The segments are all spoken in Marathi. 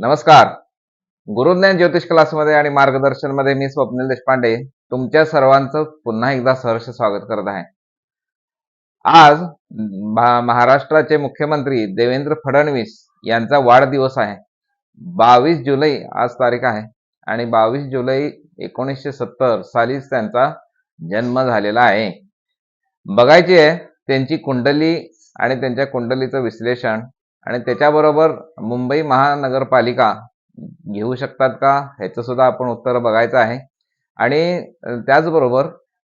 नमस्कार. गुरुज्ञान ज्योतिष क्लासमध्ये आणि मार्गदर्शनमध्ये मी स्वप्नील देशपांडे तुमच्या सर्वांचं पुन्हा एकदा सहर्ष स्वागत करत आहे. आज महाराष्ट्राचे मुख्यमंत्री देवेंद्र फडणवीस यांचा वाढदिवस आहे. बावीस जुलै आज तारीख आहे आणि बावीस जुलै एकोणीसशे सत्तर सालीच त्यांचा जन्म झालेला आहे. बघायची आहे त्यांची कुंडली आणि त्यांच्या कुंडलीचं विश्लेषण आणि त्याच्याबरोबर मुंबई महानगरपालिका घेऊ शकतात का? ह्याचं सुद्धा आपण उत्तर बघायचं आहे. आणि त्याचबरोबर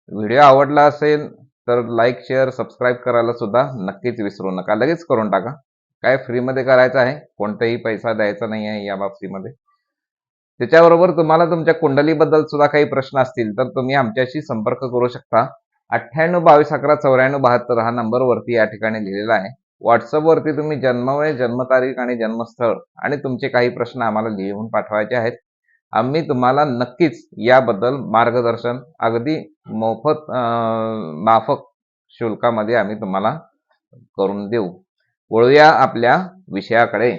व्हिडिओ आवडला असेल तर लाईक शेअर सबस्क्राईब करायला सुद्धा नक्कीच विसरू नका. लगेच करून टाका. काय फ्रीमध्ये करायचं आहे? कोणताही पैसा द्यायचा नाही आहे या बाबतीमध्ये. त्याच्याबरोबर तुम्हाला तुमच्या कुंडलीबद्दल सुद्धा काही प्रश्न असतील तर तुम्ही आमच्याशी संपर्क करू शकता. अठ्ठ्याण्णव बावीस अकरा चौऱ्याण्णव बहात्तर हा नंबर वरती या ठिकाणी लिहिलेला आहे. व्हॉट्सअपवरती तुम्ही जन्मवय जन्मतारीख आणि जन्मस्थळ आणि तुमचे काही प्रश्न आम्हाला लिहून पाठवायचे आहेत. आम्ही तुम्हाला नक्कीच याबद्दल मार्गदर्शन अगदी मोफत माफक शुल्कामध्ये आम्ही तुम्हाला करून देऊ. वळूया आपल्या विषयाकडे.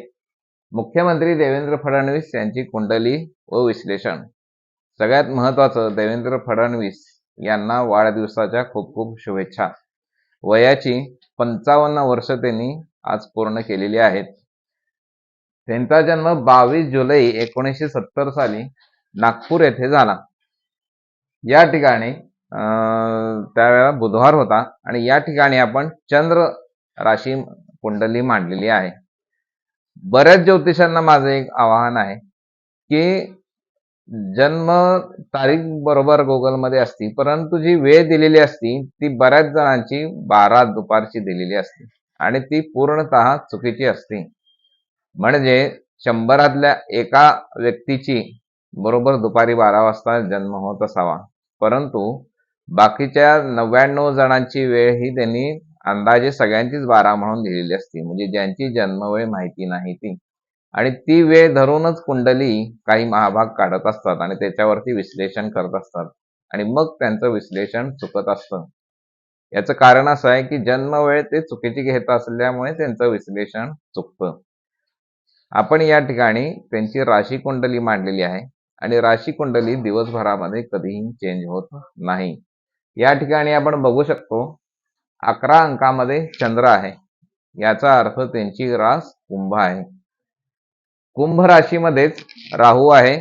मुख्यमंत्री देवेंद्र फडणवीस यांची कुंडली व विश्लेषण. सगळ्यात महत्वाचं देवेंद्र फडणवीस यांना वाढदिवसाच्या खूप खूप शुभेच्छा. वयाची पंचावन्न वर्ष त्यांनी आज पूर्ण केलेली आहेत. त्यांचा जन्म बावीस जुलै एकोणीसशे सत्तर साली नागपूर येथे झाला. या ठिकाणी अं, त्यावेळेला बुधवार होता आणि या ठिकाणी आपण चंद्र राशी कुंडली मांडलेली आहे. बऱ्याच ज्योतिषांना माझं एक आवाहन आहे की जन्म तारीख बरोबर गुगलमध्ये असती परंतु जी वेळ दिलेली असती ती बऱ्याच जणांची बारा दुपारची दिलेली असते आणि ती पूर्णतः चुकीची असते. म्हणजे शंभरातल्या एका व्यक्तीची बरोबर दुपारी बारा वाजता जन्म होत असावा. परंतु बाकीच्या नव्याण्णव जणांची वेळ ही त्यांनी अंदाजे सगळ्यांचीच बारा म्हणून दिलेली असते. म्हणजे ज्यांची जन्मवेळ माहिती नाही ती. आणि ती वेळ धरूनच कुंडली काही महाभाग काढत असतात आणि त्याच्यावरती विश्लेषण करत असतात. आणि मग त्यांचं विश्लेषण चुकत असतं. याचं कारण असं आहे की जन्म वेळ ते चुकीची घेत असल्यामुळे त्यांचं विश्लेषण चुकतं. आपण या ठिकाणी त्यांची राशी कुंडली मांडलेली आहे आणि राशी कुंडली दिवसभरामध्ये कधीही चेंज होत नाही. या ठिकाणी आपण बघू शकतो अकरा अंकामध्ये चंद्र आहे. याचा अर्थ त्यांची रास कुंभ आहे. कुंभ राशीमध्येच राहू आहे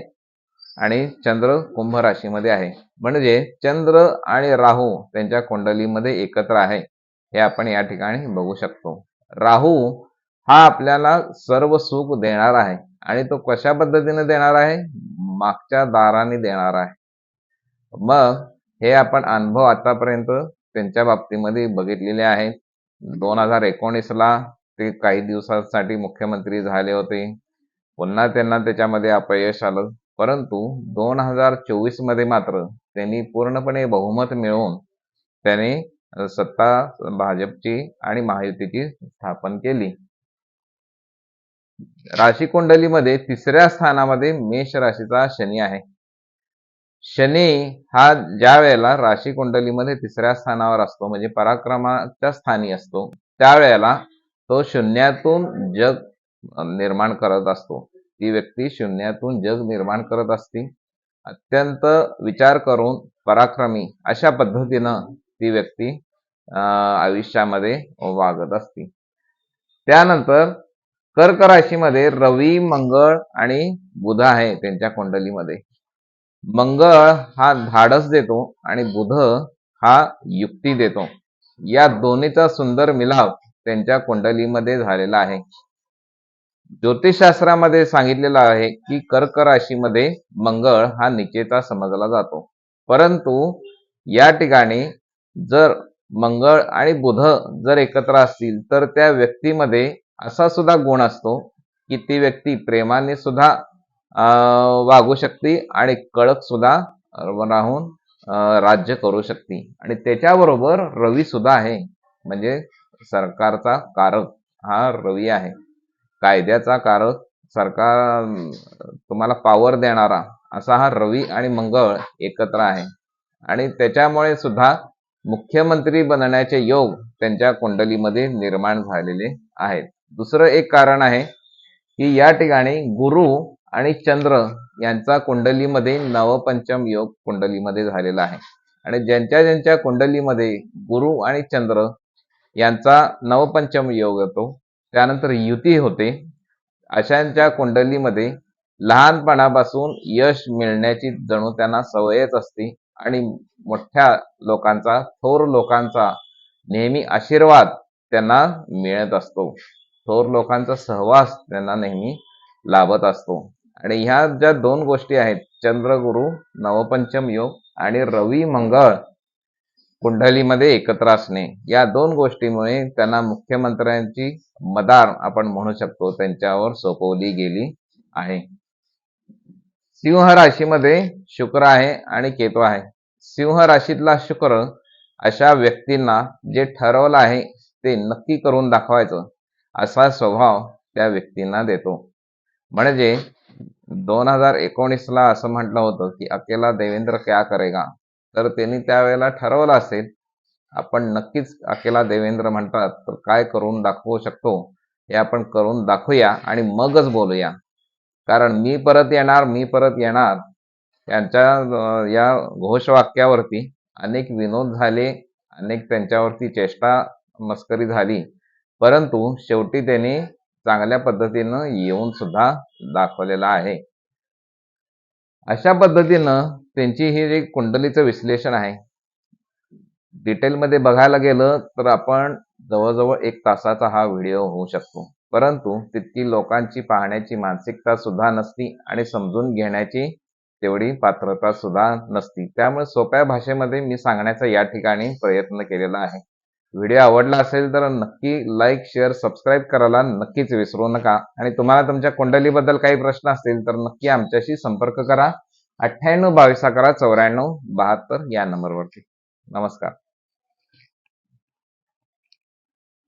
आणि चंद्र कुंभ राशीमध्ये आहे. म्हणजे चंद्र आणि राहू त्यांच्या कुंडलीमध्ये एकत्र आहे. हे आपण या ठिकाणी बघू शकतो. राहू हा आपल्याला सर्व सुख देणार आहे आणि तो कशा पद्धतीने देणार आहे? मागच्या दाराने देणार आहे. मग हे आपण अनुभव आतापर्यंत त्यांच्या बाबतीमध्ये बघितलेले आहेत. दोन हजार एकोणीसला ते काही दिवसांसाठी मुख्यमंत्री झाले होते. पुन्हा त्यांना त्याच्यामध्ये अपयश आलं. परंतु दोन हजार चोवीसमध्ये मात्र त्यांनी पूर्णपणे बहुमत मिळवून त्याने सत्ता भाजपची आणि महायुतीची स्थापन केली. राशी कुंडलीमध्ये तिसऱ्या स्थानामध्ये मेष राशीचा शनी आहे. शनी हा ज्या वेळेला राशी कुंडलीमध्ये तिसऱ्या स्थानावर असतो म्हणजे पराक्रमाच्या स्थानी असतो त्यावेळेला तो शून्यातून जग निर्माण करत असतो. ती व्यक्ती शून्यातून जग निर्माण करत असते. अत्यंत विचार करून पराक्रमी अशा पद्धतीनं ती व्यक्ती आयुष्यामध्ये वागत असते. त्यानंतर कर्क राशीमध्ये रवी मंगळ आणि बुध आहे त्यांच्या कुंडलीमध्ये. मंगळ हा धाडस देतो आणि बुध हा युक्ती देतो. या दोन्हीचा सुंदर मिलाव त्यांच्या कुंडलीमध्ये झालेला आहे. ज्योतिषशास्त्रामध्ये सांगितलेलं आहे की कर्क राशीमध्ये मंगळ हा निचेता समजला जातो. परंतु या ठिकाणी जर मंगळ आणि बुध जर एकत्र असतील तर त्या व्यक्तीमध्ये असा सुद्धा गुण असतो की ती व्यक्ती प्रेमाने सुद्धा वागू शकते आणि कळक सुद्धा राहून राज्य करू शकते. आणि त्याच्याबरोबर रवी सुद्धा आहे. म्हणजे सरकारचा कारक हा रवी आहे. कायद्याचा कारक सरकार तुम्हाला पॉवर देणारा असा हा रवी आणि मंगळ एकत्र आहे. आणि त्याच्यामुळे सुद्धा मुख्यमंत्री बनण्याचे योग त्यांच्या कुंडलीमध्ये निर्माण झालेले आहेत. दुसरं एक कारण आहे की या ठिकाणी गुरु आणि चंद्र यांचा कुंडलीमध्ये नवपंचम योग कुंडलीमध्ये झालेला आहे. आणि ज्यांच्या ज्यांच्या कुंडलीमध्ये गुरु आणि चंद्र यांचा नवपंचम योग येतो त्यानंतर युती होते. अशांच्या कुंडलीमध्ये लहानपणापासून यश मिळण्याची जणू त्यांना सवयच असते आणि मोठ्या लोकांचा थोर लोकांचा नेहमी आशीर्वाद त्यांना मिळत असतो. थोर लोकांचा सहवास त्यांना नेहमी लाभत असतो. आणि ह्या ज्या दोन गोष्टी आहेत चंद्रगुरु नवपंचम योग आणि रवी मंगळ कुंडलीमध्ये एकत्र असणे. या दोन गोष्टीमुळे त्यांना मुख्यमंत्र्यांची मदार आपण म्हणू शकतो. त्यांच्यावर सोपवली गेली आहे. सिंह राशीमध्ये शुक्र आहे आणि केतू आहे. सिंह राशीतला शुक्र अशा व्यक्तींना जे ठरवलं आहे ते नक्की करून दाखवायचं असा स्वभाव त्या व्यक्तींना देतो. म्हणजे दोन हजार एकोणीसला असं म्हटलं होतं की अकेला देवेंद्र क्या करेगा? तर त्यांनी त्यावेळेला ठरवलं असेल आपण नक्कीच अकेला देवेंद्र म्हणतात तर काय करून दाखवू शकतो? हे आपण करून दाखवूया आणि मगच बोलूया. कारण मी परत येणार मी परत येणार त्यांच्या या घोषवाक्यावरती अनेक विनोद झाले अनेक त्यांच्यावरती चेष्टा मस्करी झाली. परंतु शेवटी त्यांनी चांगल्या पद्धतीनं येऊन सुद्धा दाखवलेला आहे. अशा पद्धतीनं त्यांची ही जे कुंडलीचं विश्लेषण आहे. डिटेलमध्ये बघायला गेलं तर आपण जवळजवळ एक तासाचा हा व्हिडिओ होऊ शकतो. परंतु तितकी लोकांची पाहण्याची मानसिकता सुद्धा नसती आणि समजून घेण्याची तेवढी पात्रता सुद्धा नसती. त्यामुळे सोप्या भाषेमध्ये मी सांगण्याचा या ठिकाणी प्रयत्न केलेला आहे. व्हिडिओ आवडला असेल तर नक्की लाईक शेअर सबस्क्राईब करायला नक्कीच विसरू नका. आणि तुम्हाला तुमच्या कुंडलीबद्दल काही प्रश्न असतील तर नक्की आमच्याशी संपर्क करा. अठ्ठ्याण्णव बावीस अकरा चौऱ्याण्णव बहात्तर या नंबरवरती. नमस्कार.